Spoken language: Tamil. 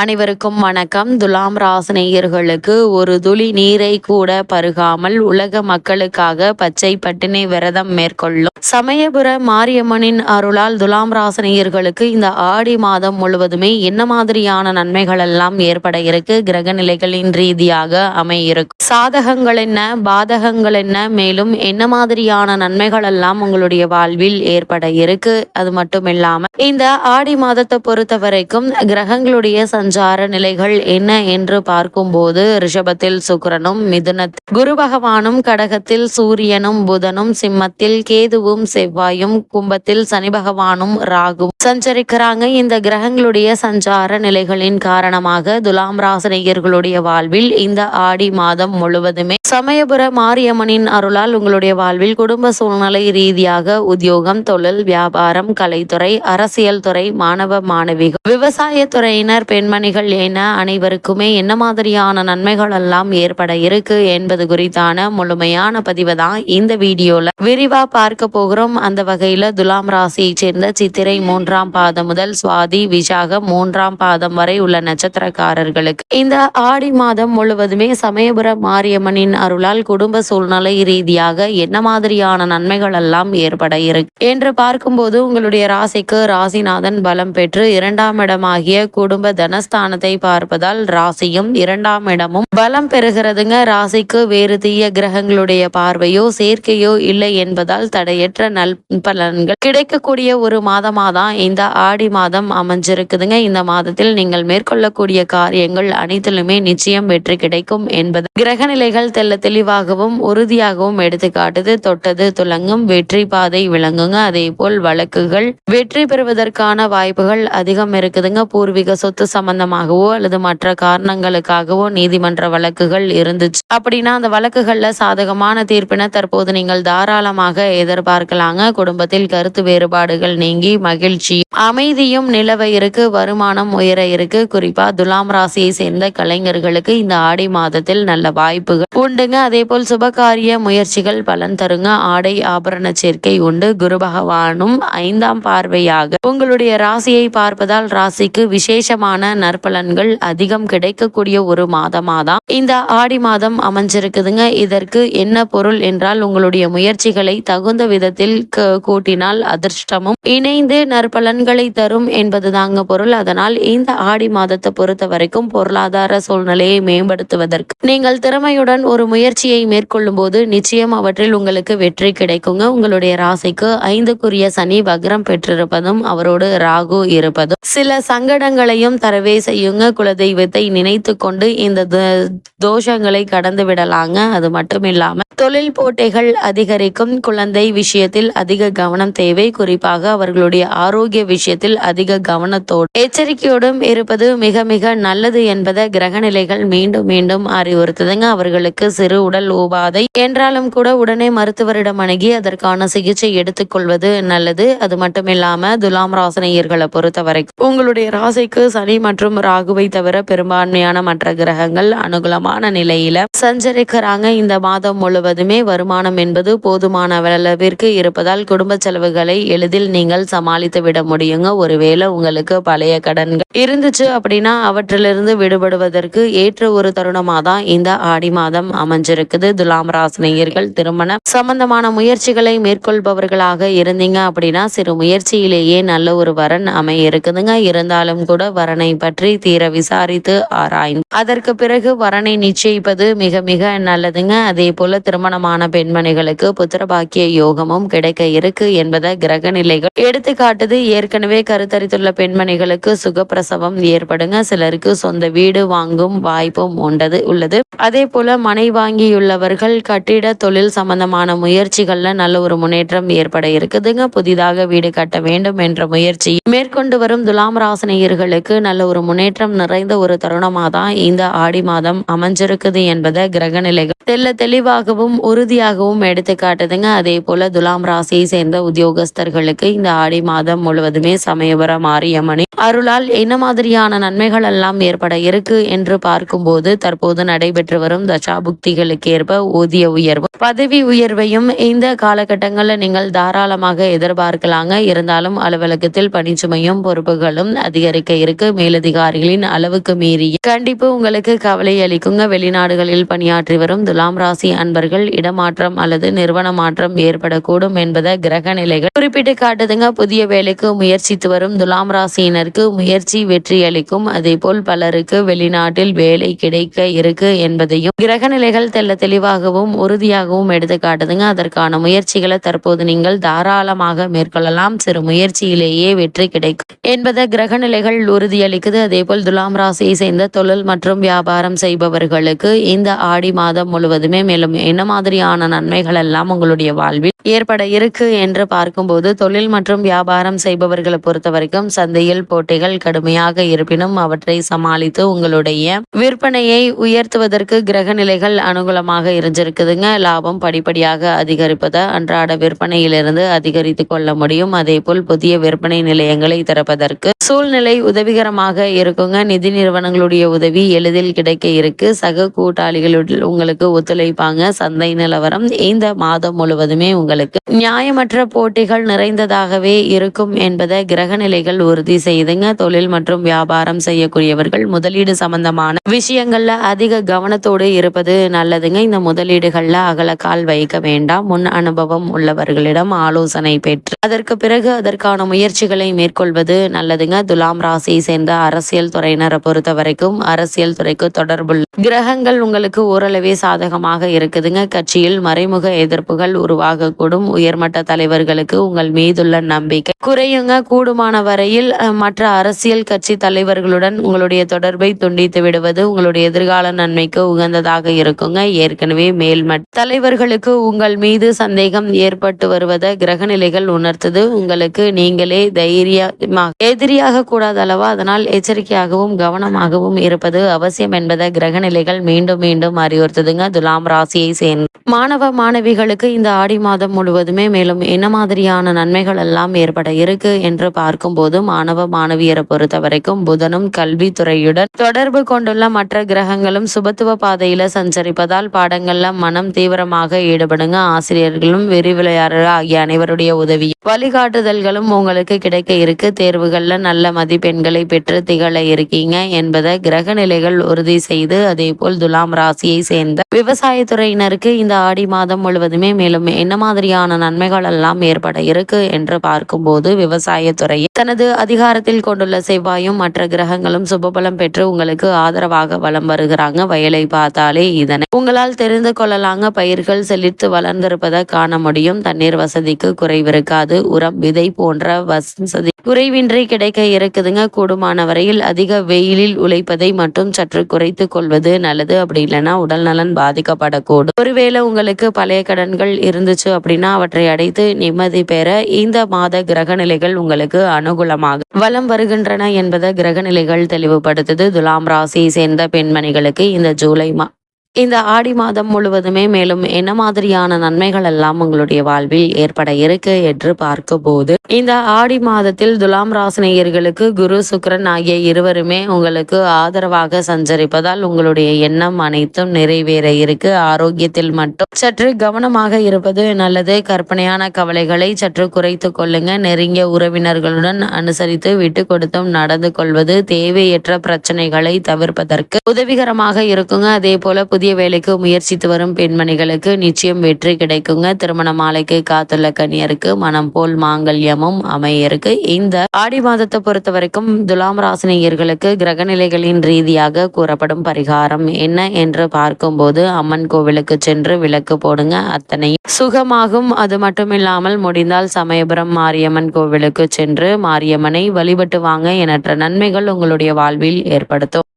அனைவருக்கும் வணக்கம். துலாம் ராசினியர்களுக்கு ஒரு துளி நீரை கூட பருகாமல் உலக மக்களுக்காக பச்சை பட்டினி விரதம் மேற்கொள்ளும். சமயபுர மாரியம்மனின் அருளால் துலாம் ராசினியர்களுக்கு இந்த ஆடி மாதம் முழுவதுமே என்ன மாதிரியான நன்மைகள் எல்லாம் ஏற்பட இருக்கு? கிரக நிலைகளின் ரீதியாக அமையிருக்கும் சாதகங்கள் என்ன? பாதகங்கள் என்ன? மேலும் என்ன மாதிரியான நன்மைகள் எல்லாம் உங்களுடைய வாழ்வில் ஏற்பட இருக்கு? அது மட்டும் இல்லாம இந்த ஆடி மாதத்தை பொறுத்த வரைக்கும் கிரகங்களுடைய சஞ்சார நிலைகள் என்ன என்று பார்க்கும்போது ரிஷபத்தில் சுக்கரனும் மிதுனத்தில். குரு பகவானும் கடகத்தில் சூரியனும் புதனும் சிம்மத்தில் கேதுவும் செவ்வாயும் கும்பத்தில் சனி பகவானும் ராகுவும் சஞ்சரிக்கிறாங்க. இந்த கிரகங்களுடைய சஞ்சார நிலைகளின் காரணமாக துலாம் ராசினியர்களுடைய வாழ்வில் இந்த ஆடி மாதம் முழுவதுமே சமயபுர மாரியம்மனின் அருளால் உங்களுடைய வாழ்வில் குடும்ப சூழ்நிலை ரீதியாக உத்தியோகம் தொழில் வியாபாரம் கலைத்துறை அரசியல் துறை மாணவ மாணவிகள் விவசாயத்துறையினர் பெண்மணிகள் என அனைவருக்குமே என்ன மாதிரியான நன்மைகள் எல்லாம் ஏற்பட இருக்கு என்பது குறித்தான முழுமையான பதிவு தான் இந்த வீடியோல. விரிவா பார்க்க போகிறோம். அந்த வகையில துலாம் ராசியை சேர்ந்த சித்திரை மூன்றாம் பாதம் முதல் சுவாதி விஷாக மூன்றாம் பாதம் வரை உள்ள நட்சத்திரக்காரர்களுக்கு. இந்த ஆடி மாதம் முழுவதுமே சமயபுர மாரியம்மனின் அருளால் குடும்ப சூழ்நிலை ரீதியாக என்ன மாதிரியான நன்மைகள் எல்லாம் ஏற்பட இருக்கு என்று பார்க்கும்போது உங்களுடைய ராசிக்கு ராசிநாதன் பலம் பெற்று இரண்டாம் இடமாகிய குடும்ப ஸ்தானத்தை பார்ப்பதால் ராசியும் இரண்டாம் இடமும் பலம் பெறுகிறதுங்க. ராசிக்கு வேறு தீய கிரகங்களுடைய பார்வையோ சேர்க்கையோ இல்லை என்பதால் தடையற்ற நல் பலன்கள் கிடைக்கக்கூடிய ஒரு மாதமா தான் இந்த ஆடி மாதம் அமைஞ்சிருக்குதுங்க. இந்த மாதத்தில் நீங்கள் மேற்கொள்ளக்கூடிய காரியங்கள் அனைத்திலுமே நிச்சயம் வெற்றி கிடைக்கும் என்பது கிரக நிலைகள் தெல்ல தெளிவாகவும் உறுதியாகவும் எடுத்துக்காட்டுது தொட்டது துலங்கும் வெற்றி பாதை விளங்குங்க. அதே போல் வழக்குகள் வெற்றி பெறுவதற்கான வாய்ப்புகள் அதிகம் இருக்குதுங்க. பூர்வீக சொத்து சம சம்பந்தமாகவோ அல்லது மற்ற காரணங்களுக்காகவோ நீதிமன்ற வழக்குகள் இருந்துச்சு. அப்படின்னா அந்த வழக்குகள்ல சாதகமான தீர்ப்பினை தற்போது நீங்கள் தாராளமாக எதிர்பார்க்கலாங்க. குடும்பத்தில் கருத்து வேறுபாடுகள் நீங்கி மகிழ்ச்சி அமைதியும் நிலவ இருக்கு வருமானம் உயர இருக்கு. குறிப்பா துலாம் ராசியை சேர்ந்த கலைஞர்களுக்கு இந்த ஆடி மாதத்தில் நல்ல வாய்ப்புகள் உண்டுங்க. அதே போல் சுபகாரிய முயற்சிகள் பலன் தருங்க. ஆடை ஆபரண சேர்க்கை உண்டு. குரு பகவானும் ஐந்தாம் பார்வையாக உங்களுடைய ராசியை பார்ப்பதால் ராசிக்கு விசேஷமான நற்பலன்கள் அதிகம் கிடைக்கக்கூடிய ஒரு மாதமாதான் இந்த ஆடி மாதம் அமைஞ்சிருக்குதுங்க. இதற்கு என்ன பொருள் என்றால் உங்களுடைய முயற்சிகளை தகுந்த விதத்தில் கூட்டினால் அதிர்ஷ்டமும் இணைந்து நற்பலன்களை தரும் என்பது தாங்க பொருள். அதனால் இந்த ஆடி மாதத்தை பொறுத்த வரைக்கும் பொருளாதார சூழ்நிலையை மேம்படுத்துவதற்கு. நீங்கள் திறமையுடன் ஒரு முயற்சியை மேற்கொள்ளும் போது நிச்சயம் அவற்றில் உங்களுக்கு வெற்றி கிடைக்குங்க. உங்களுடைய ராசிக்கு ஐந்துக்குரிய சனி வக்ரம் பெற்றிருப்பதும் அவரோடு ராகு இருப்பதும். சில சங்கடங்களையும் தரவே செய்யுங்க குலதெய்வத்தை நினைத்து கொண்டு இந்த தோஷங்களை கடந்து விடலாங்க. அது மட்டும் இல்லாம தொழில் போட்டிகள் அதிகரிக்கும் குழந்தை விஷயத்தில் அதிக கவனம் தேவை. குறிப்பாக அவர்களுடைய ஆரோக்கிய விஷயத்தில் அதிக கவனத்தோடு எச்சரிக்கையோடும் இருப்பது மிக மிக நல்லது என்பதை கிரகநிலைகள் மீண்டும் மீண்டும் அறிவுறுத்துதுங்க. அவர்களுக்கு சிறு உடல் உபாதை என்றாலும் கூட உடனே மருத்துவரிடம் அணுகி அதற்கான சிகிச்சை எடுத்துக்கொள்வது நல்லது. அது மட்டும் இல்லாம துலாம் ராசனையர்களை பொறுத்த வரைக்கும் உங்களுடைய ராசிக்கு சனி மற்றும் மற்றும் ராகுவை தவிர பெரும்பான்மையான மற்ற கிரகங்கள் அனுகூலமான நிலையில சஞ்சரிக்கிறாங்க. இந்த மாதம் முழுவதுமே வருமானம் என்பது போதுமான அளவிற்கு இருப்பதால் குடும்ப செலவுகளை எளிதில் நீங்கள் சமாளித்து விட முடியுங்க. ஒருவேளை உங்களுக்கு பழைய கடன்கள் இருந்துச்சு அப்படின்னா அவற்றிலிருந்து விடுபடுவதற்கு ஏற்ற ஒரு தருணமா தான் இந்த ஆடி மாதம் அமைஞ்சிருக்குது. துலாம் ராசினியர்கள் திருமண சம்பந்தமான முயற்சிகளை மேற்கொள்பவர்களாக இருந்தீங்க அப்படின்னா சிறு முயற்சியிலேயே நல்ல ஒரு வரன் அமைய இருக்குதுங்க. இருந்தாலும் கூட வரனை பற்றி தீர விசாரித்து ஆராய்ந்து அதற்கு பிறகு வரனை நிச்சயிப்பது மிக மிக நல்லதுங்க. அதே போல திருமணமான பெண்மணிகளுக்கு புத்திரபாக்கிய யோகமும் கிடைக்க இருக்கு என்பதை கிரக நிலைகள் எடுத்துக்காட்டுது. ஏற்கனவே கருத்தரித்துள்ள பெண்மணிகளுக்கு சுகப்பிரசவம் ஏற்படுங்க. சிலருக்கு சொந்த வீடு வாங்கும் வாய்ப்பும் உண்டது உள்ளது. அதே போல மனை வாங்கியுள்ளவர்கள் கட்டிட தொழில் சம்பந்தமான முயற்சிகள்ல நல்ல ஒரு முன்னேற்றம் ஏற்பட இருக்குதுங்க. புதிதாக வீடு கட்ட வேண்டும் என்ற முயற்சி மேற்கொண்டு வரும் துலாம் ராசினியர்களுக்கு நல்ல ஒரு முன்னேற்றம் நிறைந்த ஒரு தருணமாக தான் இந்த ஆடி மாதம் அமைஞ்சிருக்குது என்பதை கிரக நிலைகள் தெல்ல தெளிவாகவும் உறுதியாகவும் எடுத்து காட்டுதுங்க. அதே போல துலாம் ராசியை சேர்ந்த உத்தியோகஸ்தர்களுக்கு இந்த ஆடி மாதம் முழுவதுமே சமயபுர மாரியம்மனின் அருளால் என்ன மாதிரியான நன்மைகள் எல்லாம் ஏற்பட இருக்கு என்று பார்க்கும்போது தற்போது நடைபெற்று வரும் தசாபுக்திகளுக்கு ஏற்ப ஊதிய உயர்வு பதவி உயர்வையும் இந்த காலகட்டங்களில் நீங்கள் தாராளமாக எதிர்பார்க்கலாங்க. இருந்தாலும் அலுவலகத்தில் பணிச்சுமையும் பொறுப்புகளும் அதிகரிக்க இருக்கு. அதிகாரிகளின் அளவுக்கு மீறி கண்டிப்பு உங்களுக்கு கவலை அளிக்குங்க. வெளிநாடுகளில் பணியாற்றி வரும் துலாம் ராசி அன்பர்கள் இடமாற்றம் அல்லது நிறுவன மாற்றம் ஏற்படக்கூடும் என்பதை கிரக நிலைகள் குறிப்பிட்டு காட்டுதுங்க. புதிய வேலைக்கு முயற்சித்து வரும் துலாம் ராசியினருக்கு முயற்சி வெற்றி அளிக்கும். அதே போல் பலருக்கு வெளிநாட்டில் வேலை கிடைக்க இருக்கு என்பதையும் கிரக நிலைகள் தெல்ல தெளிவாகவும் உறுதியாகவும் எடுத்து காட்டுதுங்க. அதற்கான முயற்சிகளை தற்போது நீங்கள் தாராளமாக மேற்கொள்ளலாம். சிறு முயற்சியிலேயே வெற்றி கிடைக்கும் என்பதை கிரக நிலைகள் உறுதியளிக்குது. அதே போல் துலாம் ராசியை சேர்ந்த தொழில் மற்றும் வியாபாரம் செய்பவர்களுக்கு இந்த ஆடி மாதம் முழுவதுமே மேலும் என்ன மாதிரியான நன்மைகள் எல்லாம் உங்களுடைய வாழ்வில் ஏற்பட இருக்கு என்று பார்க்கும்போது தொழில் மற்றும் வியாபாரம் செய்பவர்களை பொறுத்த வரைக்கும் சந்தையில் போட்டிகள் கடுமையாக இருப்பினும் அவற்றை சமாளித்து உங்களுடைய விற்பனையை உயர்த்துவதற்கு கிரக நிலைகள் அனுகூலமாக இருந்திருக்குதுங்க. லாபம் படிப்படியாக அதிகரிப்பதை அன்றாட விற்பனையிலிருந்து அதிகரித்து கொள்ள முடியும். அதே போல் புதிய விற்பனை நிலையங்களை திறப்பதற்கு சூழ்நிலை உதவிகரமாக இருக்குங்க. நிதி நிறுவனங்களுடைய உதவி எளிதில் கிடைக்க இருக்கு. சக கூட்டாளிகளுடன் உங்களுக்கு ஒத்துழைப்பாங்க. சந்தை நிலவரம் இந்த மாதம் முழுவதுமே உங்களுக்கு நியாயமற்ற போட்டிகள் நிறைந்ததாகவே இருக்கும் என்பதை கிரக நிலைகள் உறுதி செய்துங்க. தொழில் மற்றும் வியாபாரம் செய்யக்கூடியவர்கள் முதலீடு சம்பந்தமான விஷயங்கள்ல அதிக கவனத்தோடு இருப்பது நல்லதுங்க. இந்த முதலீடுகள்ல அகலக்கால் வைக்க வேண்டாம். முன் அனுபவம் உள்ளவர்களிடம் ஆலோசனை பெற்று அதற்கு பிறகு அதற்கான முயற்சிகளை மேற்கொள்வது நல்லதுங்க. துலாம் ராசியை சேர்ந்த அரசியல் துறையினரை பொறுத்த வரைக்கும் அரசியல் துறைக்கு தொடர்புள்ள கிரகங்கள் உங்களுக்கு ஓரளவே சாதகமாக இருக்குதுங்க. கட்சியில் மறைமுக எதிர்ப்புகள் உருவாகக்கூடும். உயர்மட்ட தலைவர்களுக்கு உங்கள் மீதுள்ள நம்பிக்கை குறையுங்க. கூடுமான வரையில் மற்ற அரசியல் கட்சி தலைவர்களுடன் உங்களுடைய தொடர்பை துண்டித்து விடுவது உங்களுடைய எதிர்கால நன்மைக்கு உகந்ததாக இருக்குங்க. ஏற்கனவே மேல்மட்ட தலைவர்களுக்கு உங்கள் மீது சந்தேகம் ஏற்பட்டு வருவதை கிரகநிலைகள் உணர்த்தது. உங்களுக்கு நீங்களே தைரியமாக எதிரியாக கூடாத அளவா. அதனால் எச்சரிக்கையாகவும் கவனமாகவும் இருப்பது அவசியம் என்பதை கிரகநிலைகள் மீண்டும் மீண்டும் அறிவுறுத்துதுங்க. துலாம் ராசியை சேர்ந்த மாணவ மாணவிகளுக்கு இந்த ஆடி மாதம் முழுவதுமே மேலும் என்ன மாதிரியான நன்மைகள் எல்லாம் ஏற்பட இருக்கு என்று பார்க்கும்போது மாணவ மாணவியரை பொறுத்த வரைக்கும் புதனும் கல்வித்துறையுடன் தொடர்பு கொண்டுள்ள மற்ற கிரகங்களும் சுபத்துவ பாதையில சஞ்சரிப்பதால் பாடங்கள்ல மனம் தீவிரமாக ஈடுபடுங்க. ஆசிரியர்களும் விரிவிளையாளர் ஆகிய அனைவருடைய உதவி வழிகாட்டுதல்களும் உங்களுக்கு கிடைக்க இருக்கு. தேர்வுகள்ல நல்ல மதிப்பெண்களை பெற்று திகழ இருக்கீங்க என்பதை கிரக நிலைகள் உறுதி செய்து அதே போல் துலாம் ராசியை சேர்ந்த விவசாயத்துறையினருக்கு இந்த ஆடி மாதம் முழுவதுமே மேலும் என்ன மாதிரியான நன்மைகள் எல்லாம் ஏற்பட இருக்கு என்று பார்க்கும்போது விவசாயத்துறை தனது அதிகாரத்தில் கொண்டுள்ள செவ்வாயும் மற்ற கிரகங்களும் சுபபலம் பெற்று உங்களுக்கு ஆதரவாக வலம் வருகிறாங்க. வயலை பார்த்தாலே இதனை உங்களால் தெரிந்து கொள்ளலாங்க. பயிர்கள் செழித்து வளர்ந்திருப்பதை காண முடியும். தண்ணீர் வசதிக்கு குறைவிருக்காது. உரம் விதை போன்ற வசதி குறைவின்றி கிடைக்க இருக்குதுங்க. கூடுமானவரை வரையில் அதிக வெயிலில் உழைப்பதை மட்டும் சற்று குறைத்து கொள்வது நல்லது. அப்படி இல்லைன்னா உடல் நலன் பாதிக்கப்படக்கூடும். ஒருவேளை உங்களுக்கு பழைய கடன்கள் இருந்துச்சு அப்படின்னா அவற்றை அடைத்து நிம்மதி பெற இந்த மாத கிரக நிலைகள் உங்களுக்கு அனுகூலமாக வலம் வருகின்றன என்பதை கிரக நிலைகள் தெளிவுபடுத்துது. துலாம் ராசியை சேர்ந்த பெண்மணிகளுக்கு இந்த ஜூலை மா இந்த ஆடி மாதம் முழுவதுமே மேலும் என்ன மாதிரியான நன்மைகள் எல்லாம் உங்களுடைய வாழ்வில் ஏற்பட இருக்கு என்று பார்க்கும்போது இந்த ஆடி மாதத்தில் துலாம் ராசினியர்களுக்கு குரு சுக்கரன் ஆகிய இருவருமே உங்களுக்கு ஆதரவாக சஞ்சரிப்பதால் உங்களுடைய எண்ணம் அனைத்தும் நிறைவேற இருக்கு. ஆரோக்கியத்தில் மட்டும் சற்று கவனமாக இருப்பது நல்லது. கற்பனையான கவலைகளை சற்று குறைத்து கொள்ளுங்க. நெருங்கிய உறவினர்களுடன் அனுசரித்து விட்டு கொடுத்தும் நடந்து கொள்வது தேவையற்ற பிரச்சனைகளை தவிர்ப்பதற்கு உதவிகரமாக இருக்குங்க. அதே போல புதிய வேலைக்கு முயற்சித்து வரும் பெண்மணிகளுக்கு நிச்சயம் வெற்றி கிடைக்குங்க. திருமண மாலைக்கு காத்துள்ள கன்னியருக்கு மனம் போல் மாங்கல்யமும் அமையருக்கு. இந்த ஆடி மாதத்தை பொறுத்த வரைக்கும் துலாம் ராசினியர்களுக்கு கிரகநிலைகளின் ரீதியாக கூறப்படும் பரிகாரம் என்ன என்று பார்க்கும்போது அம்மன் கோவிலுக்கு சென்று விளக்கு போடுங்க. அத்தனை சுகமாகும். அது மட்டுமில்லாமல் முடிந்தால் சமயபுரம் மாரியம்மன் கோவிலுக்கு சென்று மாரியம்மனை வழிபட்டு வாங்க எண்ணற்ற நன்மைகள் உங்களுடைய வாழ்வில் ஏற்படுத்தும்.